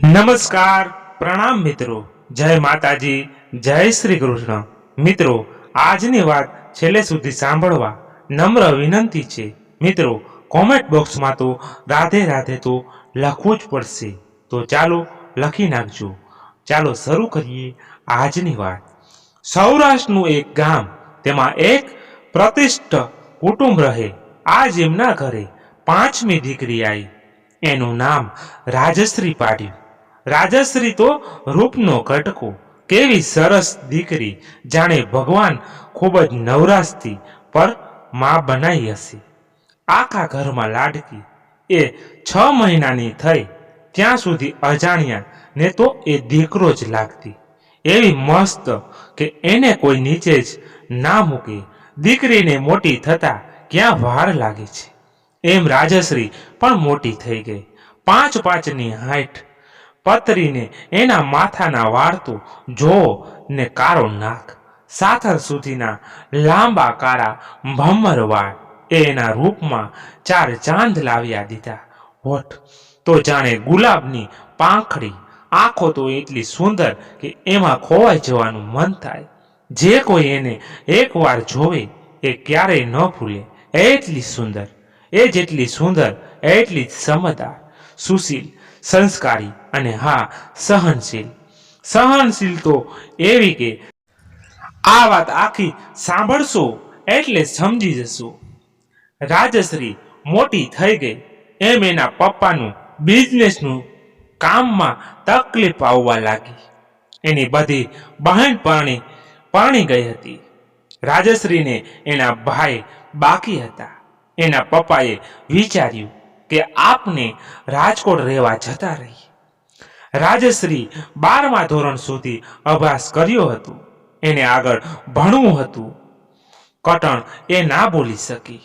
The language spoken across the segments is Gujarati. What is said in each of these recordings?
નમસ્કાર, પ્રણામ મિત્રો. જય માતાજી, જય શ્રી કૃષ્ણ. મિત્રો, આજની વાત છેલ્લે સુધી સાંભળવા નમ્ર વિનંતી છે. મિત્રો કોમેન્ટ બોક્સમાં તો રાધે રાધે તો લખવું જ પડશે. તો ચાલો લખી નાખજો. ચાલો શરૂ કરીએ આજની વાત. સૌરાષ્ટ્રનું એક ગામ, તેમાં એક પ્રતિષ્ઠ કુટુંબ રહે. આજ એમના ઘરે પાંચમી દીકરી આવી એનું નામ રાજશ્રી પાડ્યું રાજશ્રી તો રૂપનો કટકો કેવી સરસ દીકરી. જાણે ભગવાન ખૂબ જ નવરાશથી પરમાં બનાવી હશે. આખા ઘરમાં લાડકી. એ છ મહિનાની થઈ. ત્યાં સુધી અજાણ્યા ને તો એ દીકરો જ લાગતી. એવી મસ્ત કે એને કોઈ નીચે જ ના મૂકે. દીકરીને મોટી થતા ક્યાં વાર લાગે છે. એમ રાજશ્રી પણ મોટી થઈ ગઈ. પાંચ પાંચની હાઈટ પતરીને એના માથાના વાળતું જો ને કાળો નાક સાથર સુધીના લાંબા કાળા ભમર વાળ એ એના રૂપમાં ચાર ચાંદ લાવ્યા દીધા. હોઠ તો જાણે ગુલાબની પાંખડી, આંખો તો એટલી સુંદર કે એમાં ખોવાઈ જવાનું મન થાય. જે કોઈ એને એકવાર જોવે એ ક્યારેય ન ભૂલે. એટલી સુંદર, એ જેટલી સુંદર, એટલી જ સમજદાર, સુશીલ સંસ્કારી અને હા, સહનશીલ. સહનશીલ તો એવી કે આ વાત આખી સાંભળશો એટલે સમજી જશો. રાજશ્રી મોટી થઈ ગઈ. એમ એના પપ્પાનું બિઝનેસનું કામમાં તકલીફ આવવા લાગી. એની બધી બહેન પરણી પરણી ગઈ હતી. રાજશ્રીને એના ભાઈ બાકી હતા. એના પપ્પાએ વિચાર્યું કે આપને રાજકોટ રહેવા જતા રહી. રાજશ્રી બારમા ધોરણ સુધી અભ્યાસ કર્યો હતો. એને આગળ ભણવું હતું. કટણ એ ના બોલી શકી.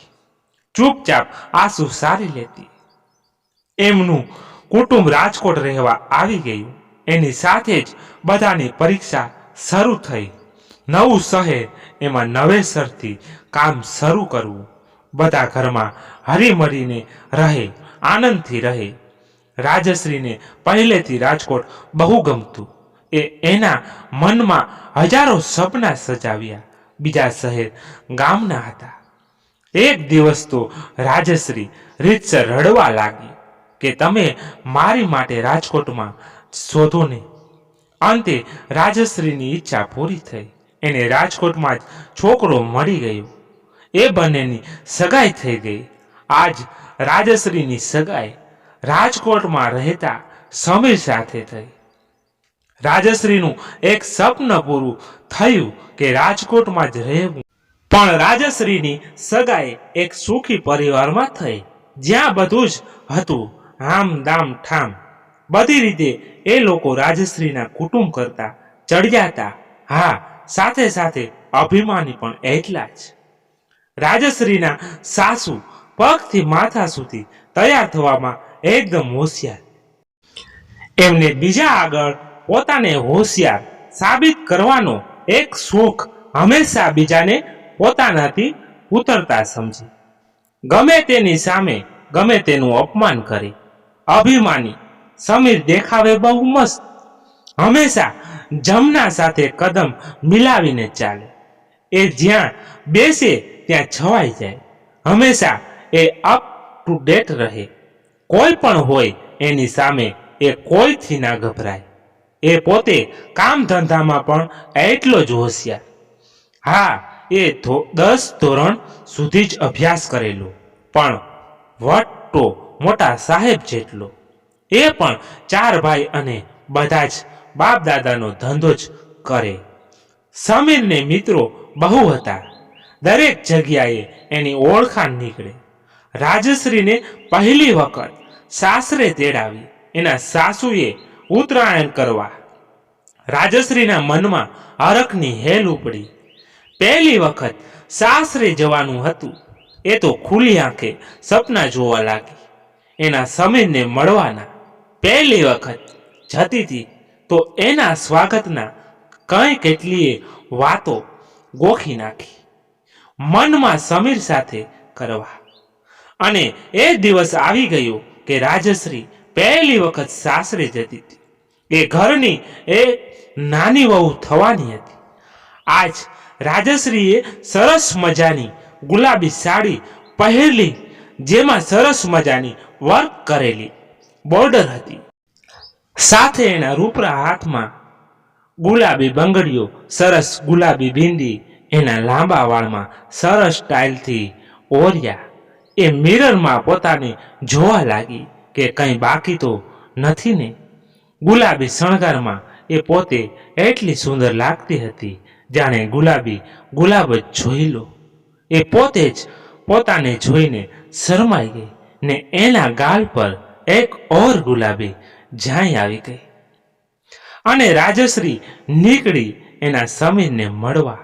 ચૂપચાપ આંસુ સારી લેતી. એમનું કુટુંબ રાજકોટ રહેવા આવી ગયું. એની સાથે જ બધાની પરીક્ષા શરૂ થઈ. નવું શહેર એમાં નવેસરથી કામ શરૂ કરવું. બધા ઘરમાં હરીમરીને રહે. આનંદથી રહે. રાજશ્રીને પહેલેથી રાજકોટ બહુ ગમતું. એ એના મનમાં હજારો સપના સજાવ્યા. બીજા શહેર ગામના હતા. એક દિવસ તો રાજશ્રી રીતસર રડવા લાગી કે તમે મારી માટે રાજકોટમાં શોધો ને. અંતે રાજશ્રીની ઈચ્છા પૂરી થઈ. એને રાજકોટમાં જ છોકરો મળી ગયો. એ બંનેની સગાઈ થઈ ગઈ. આજ રાજશ્રીની સગાઈ રાજકોટમાં રહેતા સમીર સાથે થઈ. રાજશ્રીનું એક સ્વપ્ન પૂરું થયું કે રાજકોટમાં જ રહેવું. પણ રાજશ્રીની સગાઈ એક સુખી પરિવારમાં થઈ. જ્યાં બધું જ હતું આમ દામ ઠામ. બધી રીતે એ લોકો રાજશ્રીના કુટુંબ કરતા ચડિયાતા. હા, સાથે સાથે અભિમાની પણ એટલા જ. રાજશ્રીના સાસુ પગથી માથા સુધી તૈયાર થવામાં એકદમ હોશિયાર. એમને બીજા આગળ પોતાને હોશિયાર સાબિત કરવાનો એક શોખ હંમેશા બીજાને પોતાનાથી ઉતરતા સમજી. ગમે તેની સામે ગમે તેનું અપમાન કરે. અભિમાની સમીર દેખાવે બહુ મસ્ત. હંમેશા જમના સાથે કદમ મિલાવીને ચાલે. એ જ્યાં બેસે ત્યાં છવાઈ જાય. હંમેશા એ અપ ટુ ડેટ રહે. કોઈ પણ હોય, એની સામે એ કોઈથી ના ગભરાય. એ પોતે કામ ધંધામાં પણ એટલો જ હોશિયાર. હા, એ દસ ધોરણ સુધી જ અભ્યાસ કરેલો. પણ વટ્ટો મોટા સાહેબ જેટલો. એ પણ ચાર ભાઈ અને બધા જ બાપ દાદાનો ધંધો જ કરે. સમીરને મિત્રો બહુ હતા. દરેક જગ્યાએ એની ઓળખાણ નીકળે. રાજશ્રીને પહેલી વખત સાસરે તેડાવી. એના સાસુએ ઉત્તરાયણ કરવા. રાજશ્રીના મનમાં હરખની હેલ ઉપડી. પહેલી વખત સાસરે જવાનું હતું. એ તો ખુલ્લી આંખે સપના જોવા લાગી. એના સમીરને મળવાના પહેલી વખત જતી હતી. તો એના સ્વાગતના કંઈ કેટલીય વાતો ગોખી નાખી. મનમાં સમીર સાથે કરવા. અને એ દિવસ આવી ગયો કે રાજશ્રી પહેલી વખત સાસરે જતી હતી. એ ઘરની એ નાની વહુ થવાની હતી. આજ રાજશ્રીએ સરસ મજાની ગુલાબી સાડી પહેરલી, જેમાં સરસ મજાની વર્ક કરેલી, બોર્ડર હતી. સાથે એના રૂપરા હાથમાં ગુલાબી બંગડીઓ, સરસ ગુલાબી બિંદી એના લાંબા વાળમાં સરસ સ્ટાઇલથી ઓર્યા. એ મિરરમાં પોતાને જોવા લાગી કે કંઈ બાકી તો નથી ને. ગુલાબી શણગારમાં એ પોતે એટલી સુંદર લાગતી હતી, જાણે ગુલાબી ગુલાબ જ જોઈ લો. એ પોતે જ પોતાને જોઈને શરમાઈ ગઈ ને એના ગાલ પર એક ઓર ગુલાબી જાય આવી ગઈ. અને રાજશ્રી નીકળી એના સમીરને મળવા.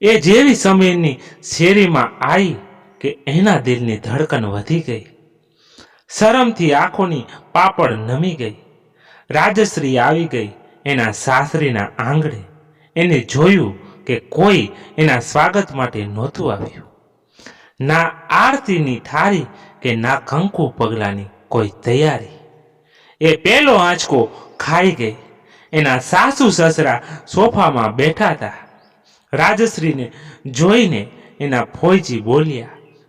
એ જેવી સમીરની શેરીમાં આવી કે એના દિલની ધડકન વધી ગઈ. શરમથી આંખોની પાપડ નમી ગઈ. રાજશ્રી આવી ગઈ એના સાસરીના આંગણે. એને જોયું કે કોઈ એના સ્વાગત માટે નહોતું આવ્યું. ના આરતીની થારી કે ના કંકુ પગલાની કોઈ તૈયારી. એ પેલો આંચકો ખાઈ ગઈ. એના સાસુ સસરા સોફામાં બેઠા હતા. રાજશ્રીને જોઈને એના ફોઈજી બોલ્યા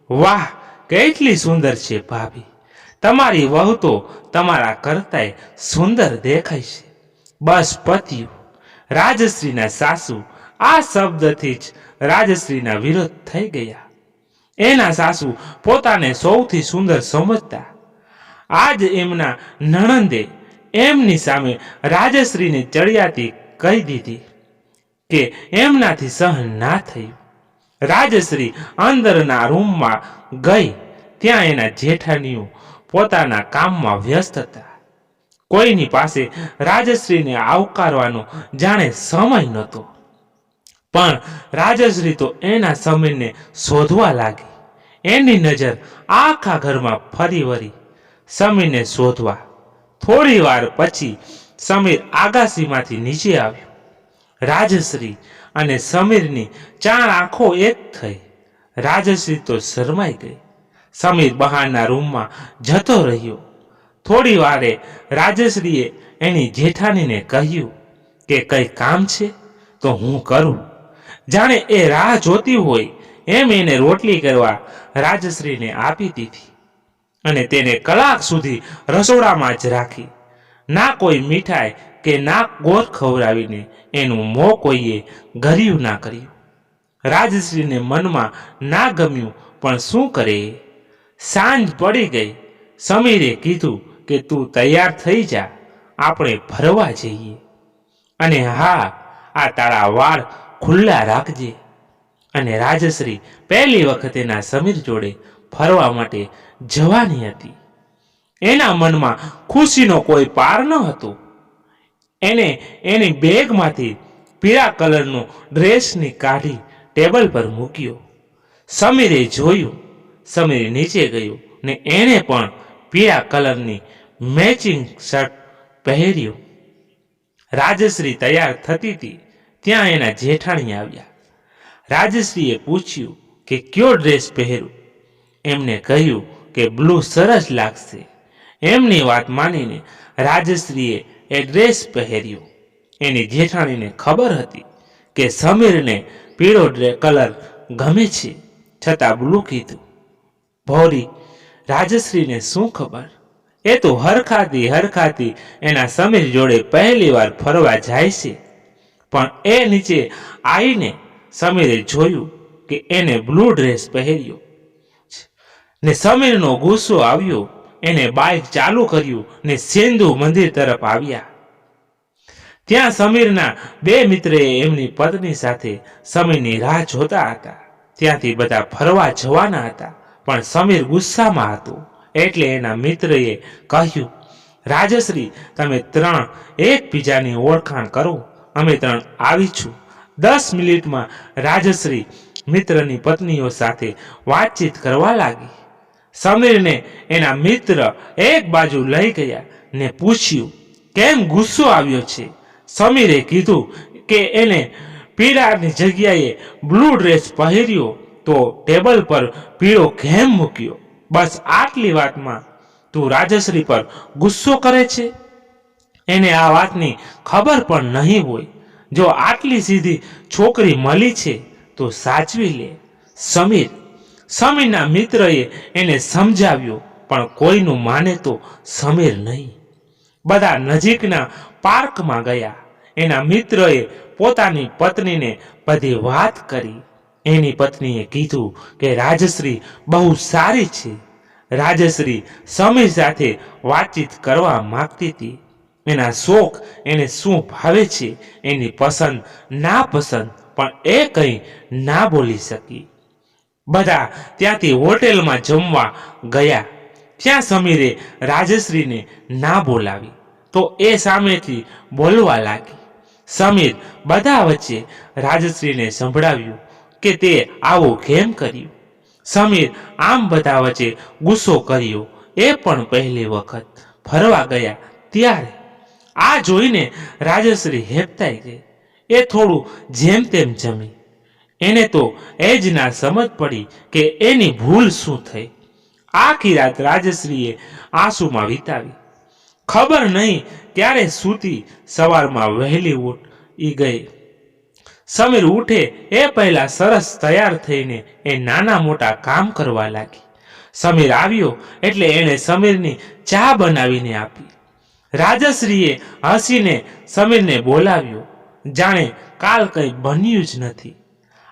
વાહ, કેટલી સુંદર છે ભાભી. તમારી વહુ તો તમારા કરતાંય સુંદર દેખાય છે. બસ પત્યું રાજશ્રીના સાસુ આ શબ્દથી જ રાજશ્રીના વિરોધ થઈ ગયા. એના સાસુ પોતાને સૌથી સુંદર સમજતા. આજ એમના નણંદે એમની સામે રાજશ્રીને ચડિયાતી કહી દીધી કે એમનાથી સહન ના થયું. રાજશ્રી અંદરના રૂમમાં ગઈ. ત્યાં એના જેઠાણીઓ પોતાના કામમાં વ્યસ્ત હતા. કોઈની પાસે રાજશ્રીને આવકારવાનો જાણે સમય નહોતો. પણ રાજશ્રી તો એના સમયને શોધવા લાગી. એની નજર આખા ઘરમાં ફરી વળી. સમીરને શોધવા. થોડી વાર પછી સમીર આગાસીમાંથી નીચે આવ્યો. રાજશ્રી અને સમીરની ચાર આંખો એક થઈ. રાજશ્રી તો શરમાઈ ગઈ. સમીર બહારના રૂમમાં જતો રહ્યો. થોડી વારે રાજશ્રીએ એની જેઠાણીને કહ્યું કે કંઈ કામ છે? તો હું કરું. જાણે એ રાહ જોતી હોય એમ એને રોટલી કરવા રાજશ્રીને આપી દીધી અને તેને કલાક સુધી રસોડામાં જ રાખી. ના કોઈ મીઠાઈ કે ના ગોળ ખવડાવીને એનું મોં કોઈએ ગર્યું ના કર્યું. રાજશ્રીને મનમાં ના ગમ્યું, પણ શું કરે? સાંજ પડી ગઈ. સમીરે કીધું કે તું તૈયાર થઈ જા, આપણે ફરવા જઈએ. અને હા, આ તારા વાળ ખુલ્લા રાખજે. અને રાજશ્રી પહેલી વખત એના સમીર જોડે ફરવા માટે જવાની હતી. એના મનમાં ખુશીનો કોઈ પાર ન હતો. એને એની બેગમાંથી પીળા કલરનો ડ્રેસની કાઢી ટેબલ પર મૂક્યો. સમીરે જોયું, સમીર નીચે ગયો ને એણે પણ પીળા કલરની મેચિંગ શર્ટ પહેર્યું. રાજશ્રી તૈયાર થતી હતી, ત્યાં એના જેઠાણી આવ્યા. રાજશ્રીએ પૂછ્યું કે કયો ડ્રેસ પહેરું? એમને કહ્યું કે બ્લુ સરસ લાગશે. એમની વાત માનીને રાજશ્રીએ એ ડ્રેસ પહેર્યો. એની જેઠાણીને ખબર હતી કે સમીરને પીળો કલર ગમે છે, છતાં બ્લુ કીધું. ભોરી, રાજશ્રીને શું ખબર? એ તો હરખાતી હરખાતી એના સમીર જોડે પહેલી વાર ફરવા જાય છે. પણ એ નીચે આવીને સમીરે જોયું કે એને બ્લુ ડ્રેસ પહેર્યો. ને સમીરનો ગુસ્સો આવ્યો એને બાઇક ચાલુ કર્યું ને સિંધુ મંદિર તરફ આવ્યા. ત્યાં સમીરના બે મિત્રે એમની પત્ની સાથે સમીરની રાહ જોતા હતા. ત્યાંથી બધા ફરવા જવાના હતા, પણ સમીર ગુસ્સામાં હતો. એટલે એના મિત્રએ કહ્યું, રાજશ્રી, તમે ત્રણ એકબીજાની ઓળખાણ કરો. અમે ત્રણ આવી છું. દસ મિનિટમાં રાજશ્રી મિત્રની પત્નીઓ સાથે વાતચીત કરવા લાગી. સમીરને એના મિત્ર એક બાજુ લઈ ગયા ને પૂછ્યું, કેમ ગુસ્સો આવ્યો છે? સમીરે કીધું કે એને પીળાની જગ્યાએ બ્લુ ડ્રેસ પહેર્યો તો ટેબલ પર પીળો કેમ મૂક્યો. બસ આટલી વાતમાં તું રાજશ્રી પર ગુસ્સો કરે છે? એને આ વાતની ખબર પણ નહીં હોય. જો આટલી સીધી છોકરી મળી છે તો સાચવી લે. સમીર સમીરના મિત્રએ એને સમજાવ્યો, પણ કોઈનું માને તો સમીર નહીં. બધા નજીકના પાર્કમાં ગયા. એના મિત્રએ પોતાની પત્નીને બધી વાત કરી. એની પત્નીએ કીધું કે, રાજશ્રી બહુ સારી છે. રાજશ્રી સમીર સાથે વાતચીત કરવા માંગતી હતી. એના શોખ એને શું ભાવે છે એની પસંદ ના પસંદ પણ એ કંઈ ના બોલી શકી. બધા ત્યાંથી હોટેલમાં જમવા ગયા. ત્યાં સમીરે રાજશ્રીને ના બોલાવી. તો એ સામેથી બોલવા લાગી. સમીર બધા વચ્ચે રાજશ્રીને સંભળાવ્યું કે તે આવું કેમ કર્યું. સમીર આમ બધા વચ્ચે ગુસ્સો કર્યો. એ પણ પહેલી વખત ફરવા ગયા ત્યારે. આ જોઈને રાજશ્રી હેપતાઈ ગઈ. એ થોડું જેમ તેમ જમી. એને તો એ જ ના સમજ પડી કે એની ભૂલ શું થઈ. આખી રાત રાજશ્રીએ આંસુમાં વિતાવી. ખબર નહીં ક્યારે સૂતી સવારમાં વહેલી ઉઠી ગઈ. સમીર ઉઠે એ પહેલા સરસ તૈયાર થઈને એ નાના મોટા કામ કરવા લાગી. સમીર આવ્યો એટલે એણે સમીરની ચા બનાવીને આપી. રાજશ્રીએ હસીને સમીરને બોલાવ્યો. જાણે કાલ કંઈ બન્યું જ નથી.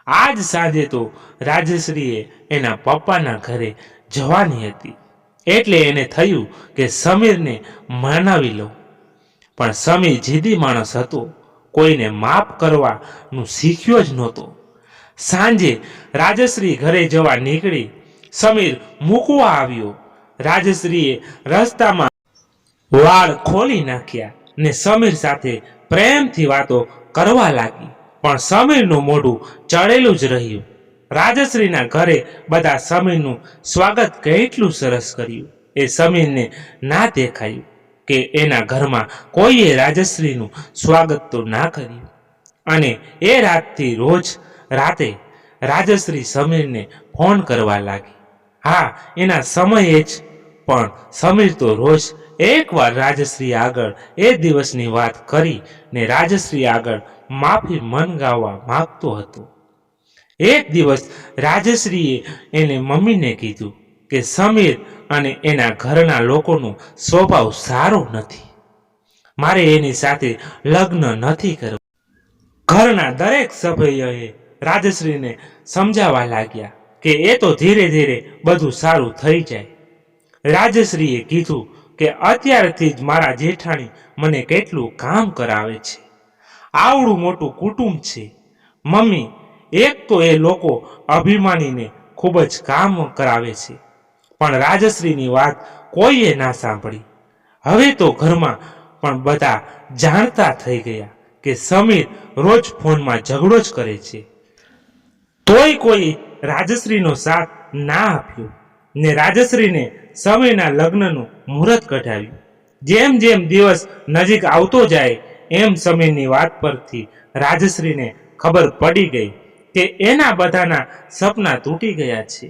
આજ સાંજે તો રાજશ્રીએ એના પપ્પાના ઘરે જવાની હતી. એટલે એને થયું કે સમીરને મનાવી લઉં. પણ સમીર જીદી માણસ હતો. કોઈને માફ કરવાનું શીખ્યો જ નહોતો. સાંજે રાજશ્રી ઘરે જવા નીકળી સમીર મૂકવા આવ્યો. રાજશ્રીએ રસ્તામાં વાળ ખોલી નાખ્યા ને સમીર સાથે પ્રેમથી વાતો કરવા લાગી. પણ સમીરનું મોઢું ચડેલું જ રહ્યું. રાજશ્રીના ઘરે બધા સમીરનું સ્વાગત કેટલું સરસ કર્યું. એ સમીરને ના દેખાયું કે એના ઘરમાં કોઈએ રાજશ્રીનું સ્વાગત તો ના કર્યું. અને એ રાતથી રોજ રાતે રાજશ્રી સમીરને ફોન કરવા લાગી. હા, એના સમયે જ, પણ સમીર તો રોજ એકવાર રાજશ્રી આગળ એ દિવસની વાત કરી ને રાજશ્રી આગળ માફી મંગાવવા માગતો હતો. એક દિવસ રાજશ્રીએ એને મમ્મીને કીધું કે સમીર અને એના ઘરના લોકોનો સ્વભાવ સારો નથી. મારે એની સાથે લગ્ન નથી કરવા. ઘરના દરેક સભ્યએ રાજશ્રીને સમજાવવા લાગ્યા કે એ તો ધીરે ધીરે બધું સારું થઈ જાય. રાજશ્રીએ કીધું કે અત્યારથી જ મારા જેઠાણી મને કેટલું કામ કરાવે છે. આવડું મોટું કુટુંબ છે. મમ્મી, એક તો એ લોકો અભિમાનીને ખૂબ જ કામ કરાવે છે. પણ રાજશ્રીની વાત કોઈએ ના સાંભળી. હવે તો ઘરમાં પણ બધા જાણતા થઈ ગયા કે સમીર રોજ ફોનમાં ઝઘડો જ કરે છે. તોય કોઈ રાજશ્રીનો સાથ ના આપ્યો ને રાજશ્રીને સમયના લગ્નનું મુહૂર્ત કઢાવ્યું. જેમ જેમ દિવસ નજીક આવતો જાય એમ સમયની વાત પરથી રાજશ્રીને ખબર પડી ગઈ કે એના બધાના સપના તૂટી ગયા છે.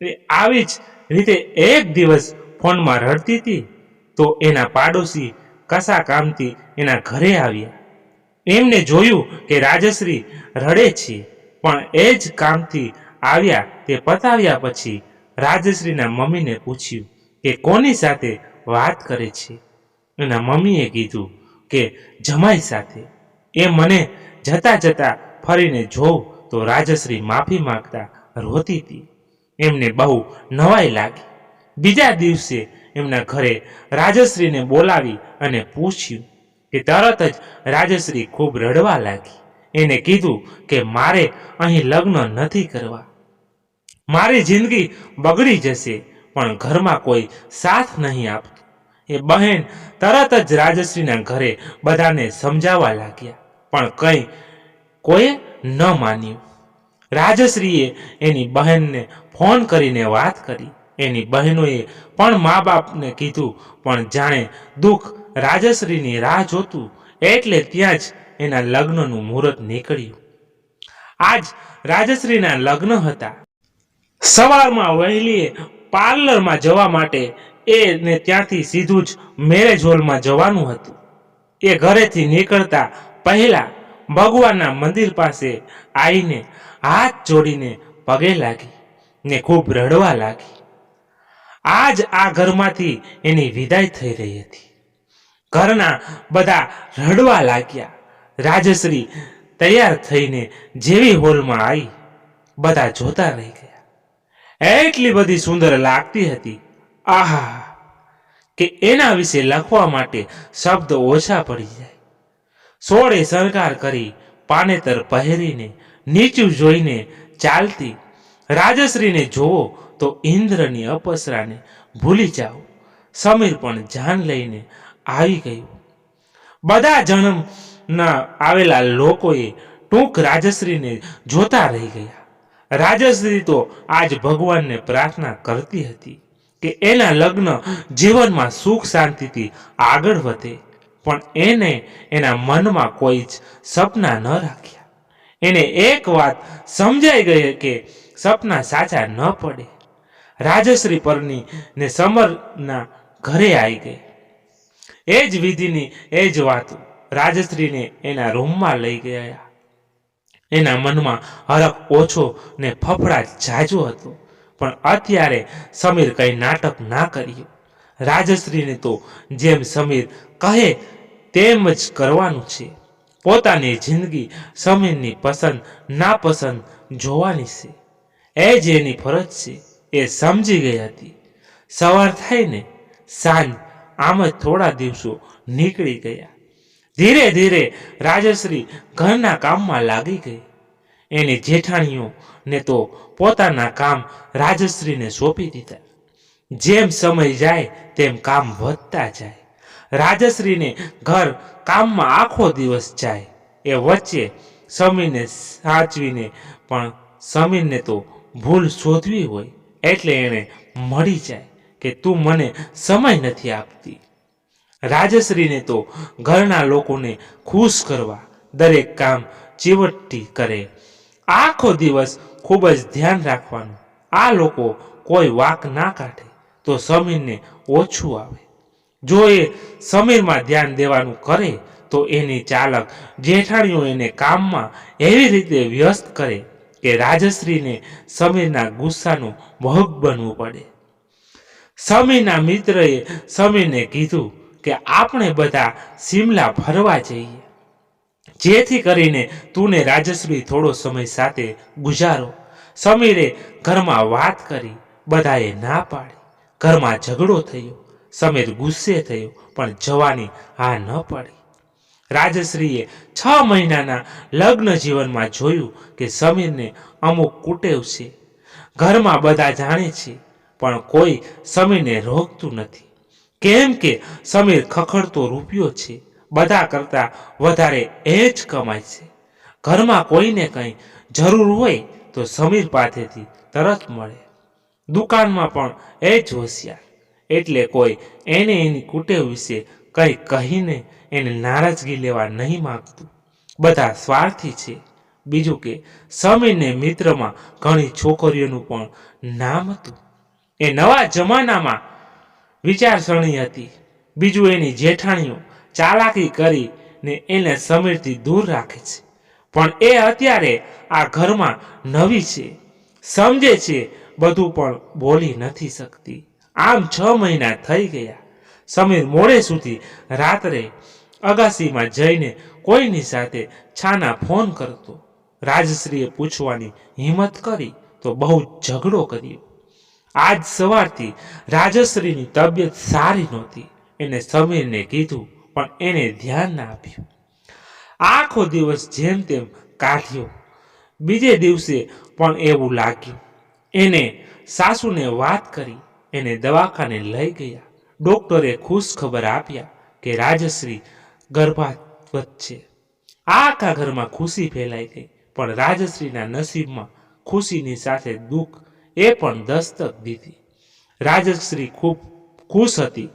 એ આવી જ રીતે એક દિવસ ફોનમાં રડતી હતી તો એના પાડોશી કસા કામથી એના ઘરે આવ્યા. એમને જોયું કે રાજશ્રી રડે છે, પણ એ જ કામથી આવ્યા તે પતાવ્યા પછી રાજશ્રીના મમ્મીને પૂછ્યું કે કોની સાથે વાત કરે છે? એના મમ્મીએ કીધું કે જમાઈ સાથે. એ મને જતા જતા ફરીને જોઉં તો રાજશ્રી માફી માંગતા રોતી હતી. એમને બહુ નવાઈ લાગી. બીજા દિવસે એમના ઘરે રાજશ્રીને બોલાવી અને પૂછ્યું કે તરત જ રાજશ્રી ખૂબ રડવા લાગી. એને કીધું કે મારે અહીં લગ્ન નથી કરવા. મારી જિંદગી બગડી જશે, પણ ઘરમાં કોઈ સાથ નહીં આપતું. એ બહેન, તરત જ રાજશ્રીના ઘરે બધાને સમજાવવા લાગ્યા. પણ કંઈ કોઈએ ન માન્યું. રાજશ્રીએ એની બહેનને ફોન કરીને વાત કરી. એની બહેનોએ પણ મા બાપને કીધું, પણ જાણે દુઃખ રાજશ્રીની રાહ જોતું, એટલે ત્યાં જ એના લગ્નનું મુહૂર્ત નીકળ્યું. આજ રાજશ્રીના લગ્ન હતા. સવારમાં વહેલીએ પાર્લરમાં જવા માટે એને ત્યાંથી સીધું જ મેરેજ હોલમાં જવાનું હતું. એ ઘરેથી નીકળતા પહેલા ભગવાનના મંદિર પાસે આવીને હાથ જોડીને પગે લાગી ને ખૂબ રડવા લાગી. આજ આ ઘરમાંથી એની વિદાય થઈ રહી હતી. ઘરના બધા રડવા લાગ્યા. રાજશ્રી તૈયાર થઈને જેવી હોલમાં આવી, બધા જોતા રહી ગયા. એટલી બધી સુંદર લાગતી હતી આહા, કે એના વિશે લખવા માટે શબ્દ ઓછા પડી જાય. સોળે શણગાર કરી પાનેતર પહેરીને, નીચું જોઈને ચાલતી રાજશ્રીને જોવો તો ઇન્દ્રની અપસરાને ભૂલી જાઓ. સમીર પણ જાન લઈને આવી ગયું. બધા જન્મના આવેલા લોકોએ ટૂંક રાજશ્રીને જોતા રહી ગયા. રાજશ્રી તો આજ ભગવાનને પ્રાર્થના કરતી હતી. કે એના લગ્ન જીવનમાં સુખ શાંતિથી આગળ વધે. પણ એને એના મનમાં કોઈ જ સપના ન રાખ્યા. એને એક વાત સમજાઈ ગઈ કે સપના સાચા ન પડે. રાજશ્રી પરની ને સમરના ઘરે આવી ગઈ. એ જ વિધિની એ જ વાત રાજશ્રીને એના રૂમમાં લઈ ગયા. એના મનમાં હરખ ઓછો ને ફફડાટ જાજો હતો. પણ અત્યારે સમીર કંઈ નાટક ના કર્યું. રાજશ્રીને તો જેમ સમીર કહે તેમ જ કરવાનું છે. પોતાની જિંદગી સમીરની પસંદ નાપસંદ જોવાની છે. એ જ એની ફરજ છે. એ સમજી ગઈ હતી. સવાર થાય ને સાંજ આમ જ થોડા દિવસો નીકળી ગયા. ધીરે ધીરે રાજશ્રી ઘરના કામમાં લાગી ગઈ. એની જેઠાણીઓ ને તો પોતાના કામ રાજશ્રીને સોંપી દીધા. જેમ સમય જાય તેમ કામ વધતા જાય. રાજશ્રીને ઘર કામમાં આખો દિવસ જાય. એ વચ્ચે સમીરને સાચવીને પણ સમીરને તો ભૂલ શોધવી હોય. એટલે એણે મળી જાય કે તું મને સમય નથી આપતી. રાજશ્રીને તો ઘરના લોકોને ખુશ કરવા દરેક કામ ચીવટથી કરે. આખો દિવસ ખૂબ જ ધ્યાન રાખવાનું. આ લોકો કોઈ વાક ના કાઢે તો સમીરને ઓછું આવે. જો એ સમીરમાં ધ્યાન દેવાનું કરે તો એની ચાલક જેઠાણીઓ એને કામમાં એવી રીતે વ્યસ્ત કરે કે રાજશ્રીને સમીરના ગુસ્સાનું ભોગ બનવું પડે. સમીરના મિત્રએ સમીરને કીધું કે આપણે બધા સિમલા ફરવા જઈએ. જેથી કરીને તુંને રાજશ્રી થોડો સમય સાથે ગુજારો. સમીરે ઘરમાં વાત કરી, બધાએ ના પાડી. ઘરમાં ઝઘડો થયો. સમીર ગુસ્સે થયો, પણ જવાની હા ન પડી. રાજશ્રીએ છ મહિનાના લગ્ન જીવનમાં જોયું કે સમીરને અમુક કુટેવ છે. ઘરમાં બધા જાણે છે, પણ કોઈ સમીરને રોકતું નથી. કેમ કે સમીર ખખડતો રૂપિયો છે. બધા કરતાં વધારે એ જ કમાય છે. ઘરમાં કોઈને કંઈ જરૂર હોય તો સમીર પાસેથી તરત મળે. દુકાનમાં પણ એ જ હોશિયાર. એટલે કોઈ એને એની કુટેવ વિશે કંઈ કહીને એને નારાજગી લેવા નહીં માંગતું. બધા સ્વાર્થી છે. બીજું કે, સમીરને મિત્રમાં ઘણી છોકરીઓનું પણ નામ હતું. એ નવા જમાનામાં વિચારસરણી હતી. બીજું એની જેઠાણીઓ ચાલાકી કરી ને એને સમીરથી દૂર રાખે છે. પણ એ અત્યારે આ ઘરમાં નવી છે. સમજે છે, બધું પણ બોલી નથી શકતી. આમ છ મહિના થઈ ગયા. સમીર મોડે સુધી રાત્રે અગાસીમાં જઈને કોઈની સાથે છાના ફોન કરતો. રાજશ્રીએ પૂછવાની હિંમત કરી તો બહુ ઝઘડો કર્યો. આજ સવારથી રાજશ્રીની તબિયત સારી નહોતી. એને સમીરને કીધું પણ એને ધ્યાન ના આપ્યું. આખો દિવસ જેમ તેમ કાઢ્યો. બીજે દિવસે પણ એવું લાગ્યું. એને સાસુને વાત કરી. એને દવાખાને લઈ ગયા. ડોક્ટરે ખુશ ખબર આપ્યા કે રાજશ્રી ગર્ભાવત છે. આખા ઘરમાં ખુશી ફેલાઈ ગઈ. પણ રાજશ્રીના નસીબમાં ખુશીની સાથે દુઃખ એ પણ દસ્તક દીધી. રાજશ્રી ખૂબ ખુશ હતી.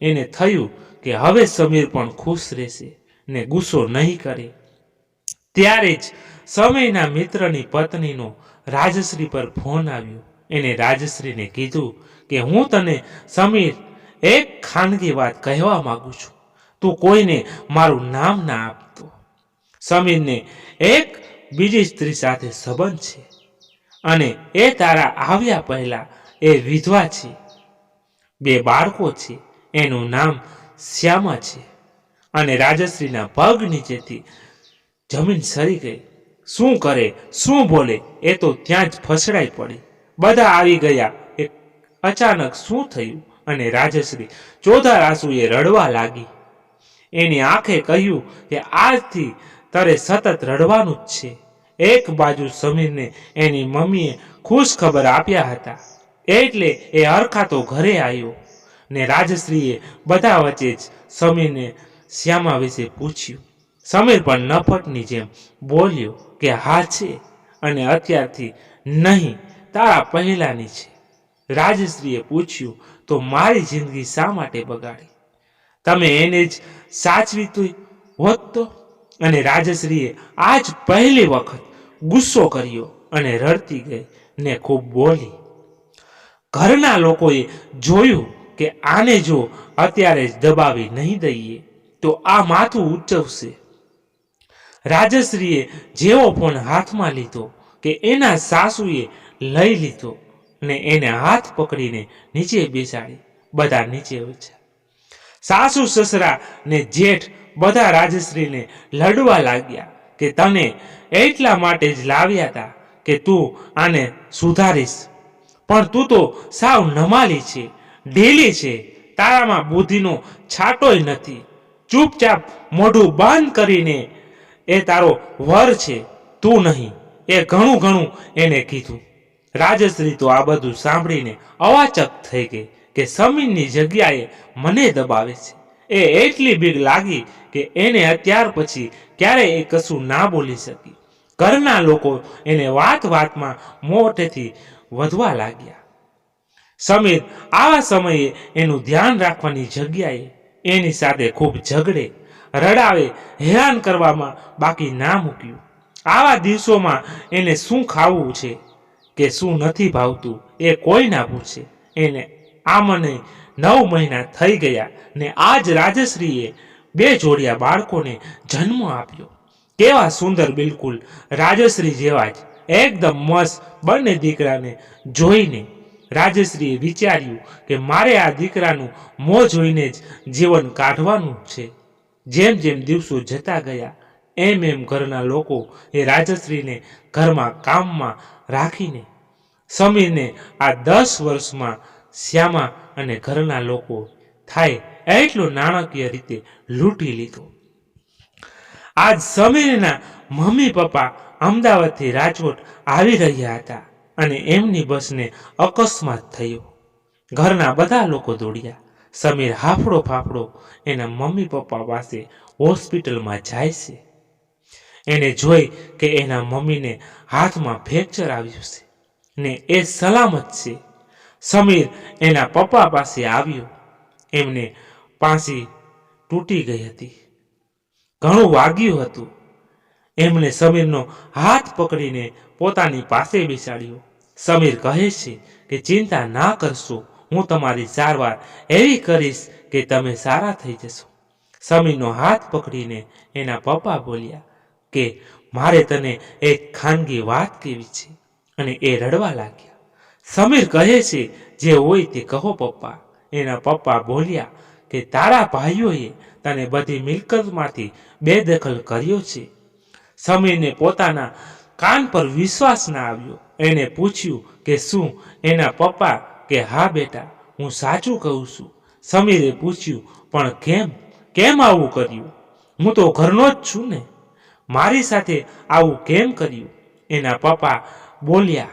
એને થયું કે હવે સમીર પણ ખુશ રહેશે ને ગુસ્સો નહીં કરે. ત્યારે જ સમયના મિત્રની પત્નીનો રાજશ્રી પર ફોન આવ્યો. એને રાજશ્રીને કીધું કે હું તને સમીર એક ખાનગી વાત કહેવા માંગુ છું. તું કોઈને મારું નામ ના આપતો. સમીરને એક બીજી સ્ત્રી સાથે સંબંધ છે અને એ તારા આવ્યા પહેલા એ વિધવા છે. બે બાળકો છે. એનું નામ શ્યામા છે. અને રાજશ્રીના પગ નીચેથી જમીન સરી ગઈ. શું કરે? શું બોલે? એ તો ત્યાં જ ફસડાઈ પડી. બધા આવી ગયા. એ અચાનક શું થયું? અને રાજશ્રી ચોધા રાસુએ રડવા લાગી. એની આંખે કહ્યું કે આજથી તારે સતત રડવાનું જ છે. એક બાજુ સમીરને એની મમ્મીએ ખુશ ખબર આપ્યા હતા. એટલે એ હરખાતો ઘરે આવ્યો. ને રાજશ્રીએ બધા વચ્ચે જ સમીરને શ્યામા વિશે પૂછ્યું. સમીર પણ નફટની જેમ બોલ્યો કે હા છે અને અત્યારથી નહીં, તારા પહેલાની છે. રાજશ્રીએ પૂછ્યું, તો મારી જિંદગી શા માટે બગાડી? તમે એને જ સાચવી તો હોત તો? અને રાજશ્રીએ આજ પહેલી વખત ગુસ્સો કર્યો અને રડતી ગઈ ને ખૂબ બોલી. ઘરના લોકોએ જોયું કે આને જો અત્યારે દબાવી નહીં દઈએ, તો આ માથું ઉચ્ચવશે રાજશ્રીએ જેવો ફોન હાથમાં લીધો કે એના સાસુએ લઈ લીધો ને એને હાથ પકડીને નીચે બેસાડી, બધા નીચે સાસુ સસરા ને જેઠ બધા રાજશ્રીને લડવા લાગ્યા કે તને એટલા માટે જ લાવ્યા હતા કે તું આને સુધારીશ. પણ તું તો સાવ નમાલી છે. ઢીલી છે, તારામાં બુદ્ધિનો છાંટોય નથી. ચૂપચાપ મોઢું બંધ કરીને, એ તારો વર છે, તું નહીં. એ ઘણું ઘણું એને કીધું. રાજશ્રી તો આ બધું સાંભળીને અવાચક થઈ ગઈ કે સમીરની જગ્યાએ મને દબાવે છે. એ એટલી બીક લાગી કે એને અત્યાર પછી ક્યારેય એ કશું ના બોલી શકી. ઘરના લોકો એને વાત વાતમાં મોટેથી વધવા લાગ્યા. સમીર આવા સમયે એનું ધ્યાન રાખવાની જગ્યાએ એની સાથે ખૂબ ઝઘડે, રડાવે, હેરાન કરવામાં બાકી ના મૂક્યું. આવા દિવસોમાં એને શું ખાવું છે કે શું નથી ભાવતું એ કોઈ ના પૂછે. એને આ મને નવ મહિના થઈ ગયા ને આજ રાજશ્રીએ બે જોડિયા બાળકોને જન્મ આપ્યો. કેવા સુંદર બિલકુલ રાજશ્રી જેવા જ, એકદમ મસ્ત બંને દીકરાને જોઈને રાજશ્રીએ વિચાર્યું કે મારે આ દીકરાનું મોં જોઈને જ જીવન કાઢવાનું છે. જેમ જેમ દિવસો જતા ગયા, એમ એમ ઘરના લોકો એ રાજશ્રીને ઘરમાં કામમાં રાખીને, સમીરને આ દસ વર્ષમાં શ્યામા અને ઘરના લોકો થાય એટલો નાણાકીય રીતે લૂંટી લીધો. આજ સમીરના મમ્મી પપ્પા અમદાવાદથી રાજકોટ આવી રહ્યા હતા. અને એમની બસને અકસ્માત થયો. ઘરના બધા લોકો દોડ્યા. સમીર હાફડો ફાફડો એના મમ્મી પપ્પા પાસે હોસ્પિટલમાં જાય છે. એને જોઈ કે એના મમ્મીને હાથમાં ફ્રેક્ચર આવ્યું છે ને એ સલામત છે. સમીર એના પપ્પા પાસે આવ્યો. એમને પાંસી તૂટી ગઈ હતી. ઘણું વાગ્યું હતું. એમણે સમીરનો હાથ પકડીને પોતાની પાસે બેસાડ્યો. સમીર કહે છે કે, ચિંતા ના કરશો, હું તમારી સારવાર એવી કરીશ કે તમે સારા થઈ જશો. સમીરનો હાથ પકડીને એના પપ્પા બોલ્યા, કે મારે તને એક ખાનગી વાત કેવી છે? અને એ રડવા લાગ્યા. સમીર કહે છે, જે હોય તે કહો પપ્પા. એના પપ્પા બોલ્યા, કે તારા ભાઈઓએ તને બધી મિલકતમાંથી બેદખલ કર્યો છે. સમીરને પોતાના કાન પર વિશ્વાસ ના આવ્યો. એને પૂછ્યું કે શું એના પપ્પા કે હા બેટા, હું સાચું કહું છું. સમીરે પૂછ્યું, પણ કેમ? કેમ આવું કર્યું? હું તો ઘરનો જ છું ને. મારી સાથે આવું કેમ કર્યું? એના પપ્પા બોલ્યા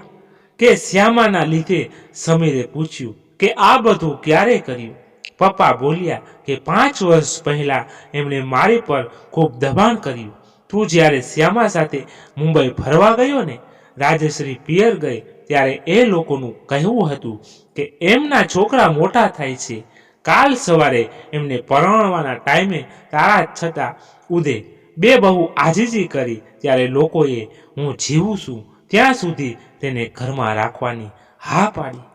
કે શ્યામાના લીધે સમીરે પૂછ્યું કે આ બધું ક્યારે કર્યું? પપ્પા બોલ્યા કે પાંચ વર્ષ પહેલા એમણે મારી પર ખૂબ દબાણ કર્યું. તું જ્યારે શ્યામા સાથે મુંબઈ ફરવા ગયો ને, રાજશ્રી પિયર ગઈ, ત્યારે એ લોકોનું કહેવું હતું કે એમના છોકરા મોટા થાય છે. કાલ સવારે એમને પરણવાના ટાઈમે તારા છતાં ઉદે બે બહુ આજીજી કરી, ત્યારે લોકોએ, હું જીવું છું, ત્યાં સુધી તેને ઘરમાં રાખવાની હા પાડી.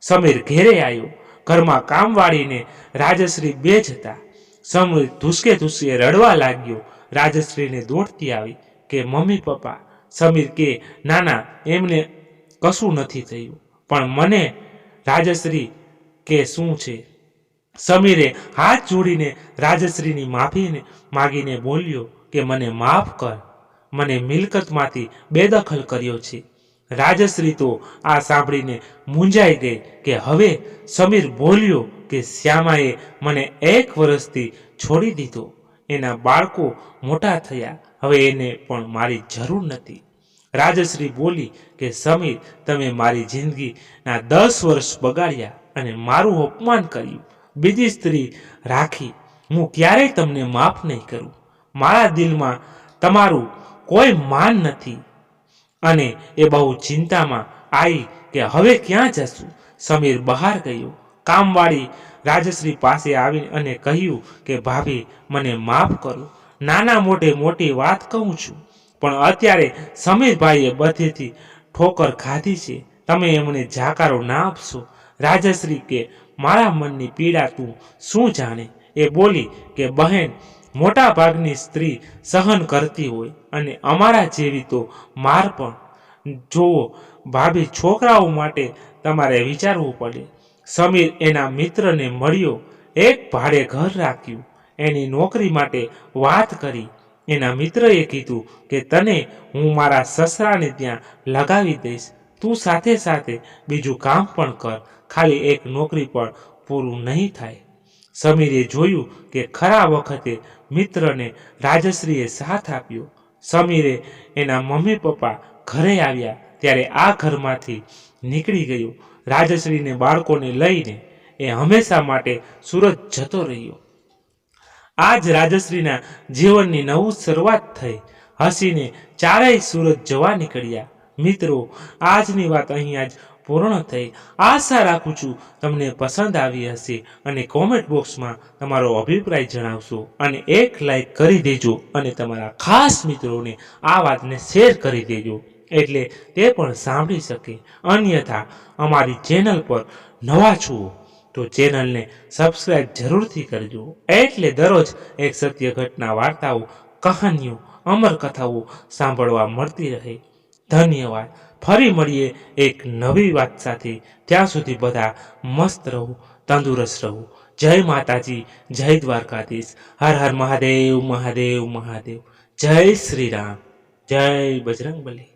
સમીર ઘેરે આવ્યો ઘરમાં કામવાળીને રાજશ્રી બે જ હતા. સમીર ધુસકે ધુસકે રડવા લાગ્યો રાજશ્રીને દોડતી આવી કે, મમ્મી, પપ્પા, સમીર કે ના ના એમને કશું નથી થયું, પણ મને રાજશ્રી કે, શું છે? સમીરે હાથ જોડીને રાજશ્રીની માફીને માગીને બોલ્યો કે, મને માફ કર. મને મિલકતમાંથી બેદખલ કર્યો છે. રાજશ્રી તો આ સાંભળીને મૂંઝાઈ ગઈ કે, હવે સમીર બોલ્યો કે, શ્યામાએ મને એક વર્ષથી છોડી દીધો. એના બાળકો મોટા થયા. હવે એને પણ મારી જરૂર નથી. રાજશ્રી બોલી કે, સમીર, તમે મારી જિંદગીના દસ વર્ષ બગાડ્યા અને મારું અપમાન કર્યું. બીજી સ્ત્રી રાખી. હું ક્યારેય તમને માફ નહીં કરું. મારા દિલમાં તમારું કોઈ માન નથી. અને એ બહુ ચિંતામાં આવી કે, હવે ક્યાં જશું? સમીર બહાર ગયો. કામવાળી રાજશ્રી પાસે આવી અને કહ્યું કે, ભાભી, મને માફ કરો. નાના મોટે મોટી વાત કહું છું, પણ અત્યારે સમીરભાઈએ બધેથી ઠોકર ખાધી છે. તમે એમને જાકારો ના આપશો. રાજશ્રી કે, મારા મનની પીડા તું શું જાણે? એ બોલી કે, બહેન, મોટા ભાગની સ્ત્રી સહન કરતી હોય અને અમારા જેવી તો માર પણ. જુઓ, ભાભી, છોકરાઓ માટે તમારે વિચારવું પડે. સમીર એના મિત્રને મળ્યો, એક ભાડે ઘર રાખ્યું. એની નોકરી માટે વાત કરી. એના મિત્રએ કીધું કે, તને હું મારા સસરાને ત્યાં લગાવી દઈશ. તું સાથે સાથે બીજું કામ પણ કર. ખાલી એક નોકરી પણ પૂરું નહીં થાય. સમીરે જોયું કે, ખરા વખતે મિત્રને રાજશ્રીએ સાથ આપ્યો. સમીરે એના મમ્મી પપ્પા ઘરે આવ્યા. ત્યારે આ ઘરમાંથી નીકળી ગયો. રાજશ્રીને બાળકોને લઈને એ હંમેશા માટે સુરત જતો રહ્યો. આજ રાજશ્રીના જીવનની નવું શરૂઆત થઈ. હસીને ચારેય સુરત જવા નીકળ્યા. મિત્રો, આજની વાત અહીંયા જ પૂર્ણ થઈ. આશા રાખું છું તમને પસંદ આવી હશે અને કોમેન્ટ બોક્સમાં તમારો અભિપ્રાય જણાવશો અને એક લાઈક કરી દેજો અને તમારા ખાસ મિત્રોને આ વાતને શેર કરી દેજો. એટલે તે પણ સાંભળી શકે. અન્યથા, અમારી ચેનલ પર નવા છો, તો ચેનલને સબસ્ક્રાઈબ જરૂરથી કરજો. એટલે દરરોજ એક સત્ય ઘટના વાર્તાઓ, કહાનીઓ અમર કથાઓ સાંભળવા મળતી રહે. ધન્યવાદ. ફરી મળીએ એક નવી વાત સાથે. ત્યાં સુધી બધા મસ્ત રહો, તંદુરસ્ત રહો. જય માતાજી, જય દ્વારકાધીશ. હર હર મહાદેવ મહાદેવ મહાદેવ. જય શ્રી રામ. જય બજરંગ બલી